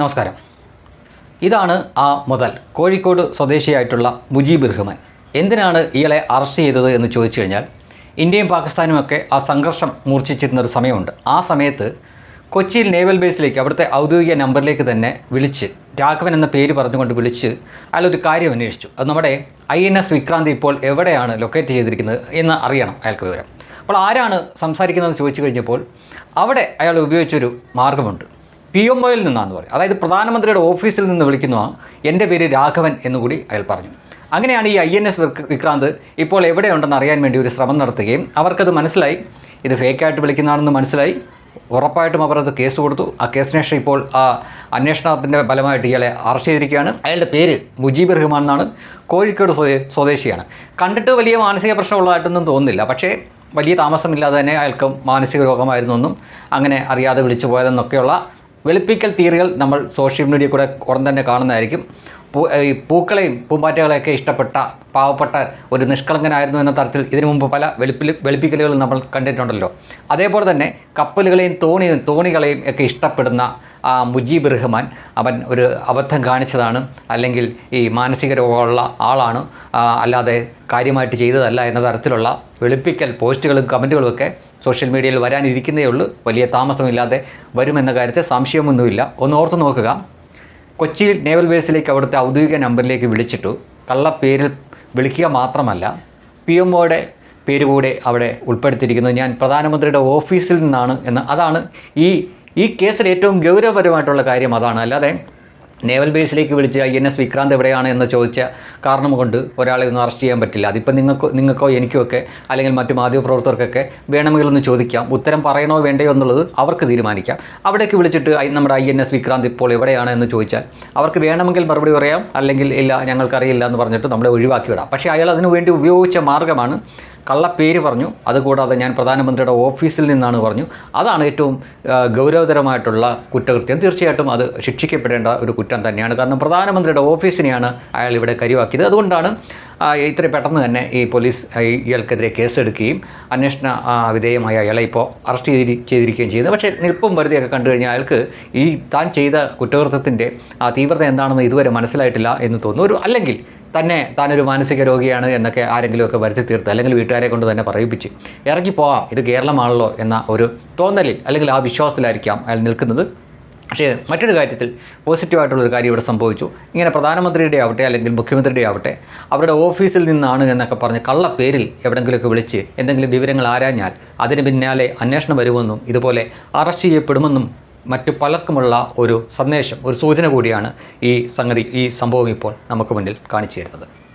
നമസ്കാരം. ഇതാണ് ആ മുതൽ കോഴിക്കോട് സ്വദേശിയായിട്ടുള്ള മുജീബ് റഹ്മാൻ എന്തിനാണ് ഇയാളെ അറസ്റ്റ് ചെയ്തത് എന്ന് ചോദിച്ചു കഴിഞ്ഞാൽ ഇന്ത്യയും പാകിസ്ഥാനും ഒക്കെ ആ സംഘർഷം മൂർച്ഛിച്ചിരുന്ന ഒരു സമയമുണ്ട്. ആ സമയത്ത് കൊച്ചിയിൽ നേവൽ ബേസിലേക്ക് അവിടുത്തെ ഔദ്യോഗിക നമ്പറിലേക്ക് തന്നെ വിളിച്ച് രാഘവൻ എന്ന പേര് പറഞ്ഞുകൊണ്ട് വിളിച്ച് അയാളൊരു കാര്യം അന്വേഷിച്ചു. അത് നമ്മുടെ ഐ എൻ എസ് വിക്രാന്തി ഇപ്പോൾ എവിടെയാണ് ലൊക്കേറ്റ് ചെയ്തിരിക്കുന്നത് എന്ന് അറിയണം അയാൾക്ക് വിവരം. അപ്പോൾ ആരാണ് സംസാരിക്കുന്നതെന്ന് ചോദിച്ചു കഴിഞ്ഞപ്പോൾ അവിടെ അയാൾ ഉപയോഗിച്ചൊരു മാർഗമുണ്ട്. പി എം ഒയിൽ നിന്നാന്ന് പറയും. അതായത് പ്രധാനമന്ത്രിയുടെ ഓഫീസിൽ നിന്ന് വിളിക്കുന്നതാണ് എന്റെ പേര് രാഘവൻ എന്നുകൂടി അയാൾ പറഞ്ഞു. അങ്ങനെയാണ് ഈ ഐ എൻ എസ് വിക്രാന്ത് ഇപ്പോൾ എവിടെയുണ്ടെന്ന് അറിയാൻ വേണ്ടി ഒരു ശ്രമം നടത്തുകയും അവർക്കത് മനസ്സിലായി. ഇത് ഫേക്കായിട്ട് വിളിക്കുന്നതാണെന്ന് മനസ്സിലായി. ഉറപ്പായിട്ടും അവർ അത് കേസ് കൊടുത്തു. ആ കേസിന് ഇപ്പോൾ ആ അന്വേഷണത്തിന്റെ ഫലമായിട്ട് ഇയാളെ അറസ്റ്റ് ചെയ്തിരിക്കുകയാണ്. അയാളുടെ പേര് മുജീബ് റഹ്മാൻ എന്നാണ്. കോഴിക്കോട് സ്വദേ സ്വദേശിയാണ്. കണ്ടിട്ട് വലിയ മാനസിക പ്രശ്നമുള്ളതായിട്ടൊന്നും തോന്നുന്നില്ല. പക്ഷേ വലിയ താമസമില്ലാതെ തന്നെ അയാൾക്ക് മാനസിക രോഗമായിരുന്നു എന്നും അങ്ങനെ അറിയാതെ വിളിച്ചു പോയതെന്നൊക്കെയുള്ള വെളുപ്പിക്കൽ തീയറികൾ നമ്മൾ സോഷ്യൽ മീഡിയ കൂടെ ഉടൻ തന്നെ കാണുന്നതായിരിക്കും. പൂ ഈ പൂക്കളെയും പൂമ്പാറ്റകളെയൊക്കെ ഇഷ്ടപ്പെട്ട പാവപ്പെട്ട ഒരു നിഷ്കളങ്കനായിരുന്നു എന്ന തരത്തിൽ ഇതിനു മുമ്പ് പല വെളുപ്പിൽ വെളുപ്പിക്കലുകളും നമ്മൾ കണ്ടിട്ടുണ്ടല്ലോ. അതേപോലെ തന്നെ കപ്പലുകളെയും തോണിയും തോണികളെയും ഒക്കെ ഇഷ്ടപ്പെടുന്ന ആ മുജീബ് റഹ്മാൻ അവൻ ഒരു അബദ്ധം കാണിച്ചതാണ് അല്ലെങ്കിൽ ഈ മാനസിക രോഗമുള്ള ആളാണ്. അല്ലാതെ കാര്യമായിട്ട് ചെയ്തതല്ല എന്ന തരത്തിലുള്ള വെളുപ്പിക്കൽ പോസ്റ്റുകളും കമന്റുകളും ഒക്കെ സോഷ്യൽ മീഡിയയിൽ വരാനിരിക്കുന്നേ ഉള്ളൂ. വലിയ താമസമില്ലാതെ വരുമെന്ന കാര്യത്തിൽ സംശയമൊന്നുമില്ല. ഒന്ന് ഓർത്ത് നോക്കുക. കൊച്ചിയിൽ നേവൽ ബേസിലേക്ക് അവിടുത്തെ ഔദ്യോഗിക നമ്പറിലേക്ക് വിളിച്ചിട്ടു. കള്ള പേരിൽ വിളിക്കുക മാത്രമല്ല പി എം ഒയുടെ പേര് കൂടെ അവിടെ ഉൾപ്പെടുത്തിയിരിക്കുന്നത് ഞാൻ പ്രധാനമന്ത്രിയുടെ ഓഫീസിൽ നിന്നാണ് എന്ന്. അതാണ് ഈ ഈ കേസിൽ ഏറ്റവും ഗൗരവപരമായിട്ടുള്ള കാര്യം അതാണ്. അല്ലാതെ നേവൽ ബേസിലേക്ക് വിളിച്ച് ഐ എൻ എസ് വിക്രാന്ത് എവിടെയാണ് എന്ന് ചോദിച്ച കാരണം കൊണ്ട് ഒരാളെ ഒന്നും അറസ്റ്റ് ചെയ്യാൻ പറ്റില്ല. അതിപ്പോൾ നിങ്ങൾക്കോ നിങ്ങൾക്കോ എനിക്കോ ഒക്കെ അല്ലെങ്കിൽ മറ്റ് മാധ്യമപ്രവർത്തകർക്കൊക്കെ വേണമെങ്കിൽ ഒന്ന് ചോദിക്കാം. ഉത്തരം പറയണോ വേണ്ടയോ എന്നുള്ളത് അവർക്ക് തീരുമാനിക്കാം. അവിടേക്ക് വിളിച്ചിട്ട് നമ്മുടെ ഐ എൻ എസ് വിക്രാന്ത് ഇപ്പോൾ എവിടെയാണ് എന്ന് ചോദിച്ചാൽ അവർക്ക് വേണമെങ്കിൽ മറുപടി പറയാം. അല്ലെങ്കിൽ ഇല്ല ഞങ്ങൾക്കറിയില്ല എന്ന് പറഞ്ഞിട്ട് നമ്മളെ ഒഴിവാക്കി വിടാം. പക്ഷേ അയാൾ അതിനു വേണ്ടി ഉപയോഗിച്ച മാർഗമാണ് കള്ളപ്പേര് പറഞ്ഞു. അതുകൂടാതെ ഞാൻ പ്രധാനമന്ത്രിയുടെ ഓഫീസിൽ നിന്നാണ് പറഞ്ഞു. അതാണ് ഏറ്റവും ഗൗരവതരമായിട്ടുള്ള കുറ്റകൃത്യം. തീർച്ചയായിട്ടും അത് ശിക്ഷിക്കപ്പെടേണ്ട ഒരു കുറ്റം തന്നെയാണ്. കാരണം പ്രധാനമന്ത്രിയുടെ ഓഫീസിനെയാണ് അയാൾ ഇവിടെ കരിവാക്കിയത്. അതുകൊണ്ടാണ് ഇത്ര പെട്ടെന്ന് തന്നെ ഈ പോലീസ് ഇയാൾക്കെതിരെ കേസെടുക്കുകയും അന്വേഷണ വിധേയമായ അയാളെ ഇപ്പോൾ അറസ്റ്റ് ചെയ്തി ചെയ്തിരിക്കുകയും ചെയ്യുന്നത്. പക്ഷേ നിൽപ്പും പരിധിയൊക്കെ കണ്ടു കഴിഞ്ഞാൽ അയാൾക്ക് ഈ താൻ ചെയ്ത കുറ്റകൃത്യത്തിന്റെ ആ തീവ്രത എന്താണെന്ന് ഇതുവരെ മനസ്സിലായിട്ടില്ല എന്ന് തോന്നുന്നു. ഒരു അല്ലെങ്കിൽ തന്നെ താനൊരു മാനസിക രോഗിയാണ് എന്നൊക്കെ ആരെങ്കിലുമൊക്കെ വരുത്തി തീർത്ത് അല്ലെങ്കിൽ വീട്ടുകാരെ കൊണ്ട് തന്നെ പറയിപ്പിച്ച് ഇറങ്ങി പോവാം. ഇത് കേരളമാണല്ലോ എന്ന ഒരു തോന്നലിൽ അല്ലെങ്കിൽ ആ വിശ്വാസത്തിലായിരിക്കാം അയാൾ നിൽക്കുന്നത്. പക്ഷേ മറ്റൊരു കാര്യത്തിൽ പോസിറ്റീവായിട്ടുള്ളൊരു കാര്യം ഇവിടെ സംഭവിച്ചു. ഇങ്ങനെ പ്രധാനമന്ത്രിയുടെ ആവട്ടെ അല്ലെങ്കിൽ മുഖ്യമന്ത്രിയുടെ ആവട്ടെ അവരുടെ ഓഫീസിൽ നിന്നാണ് എന്നൊക്കെ പറഞ്ഞ് കള്ള പേരിൽ എവിടെങ്കിലുമൊക്കെ വിളിച്ച് എന്തെങ്കിലും വിവരങ്ങൾ ആരാഞ്ഞാൽ അതിന് പിന്നാലെ അന്വേഷണം വരുമെന്നും ഇതുപോലെ അറസ്റ്റ് ചെയ്യപ്പെടുമെന്നും മറ്റു പലർക്കുമുള്ള ഒരു സന്ദേശം ഒരു സൂചന കൂടിയാണ് ഈ സംഗതി ഈ സംഭവം ഇപ്പോൾ നമുക്ക് മുന്നിൽ കാണിച്ചു തരുന്നത്.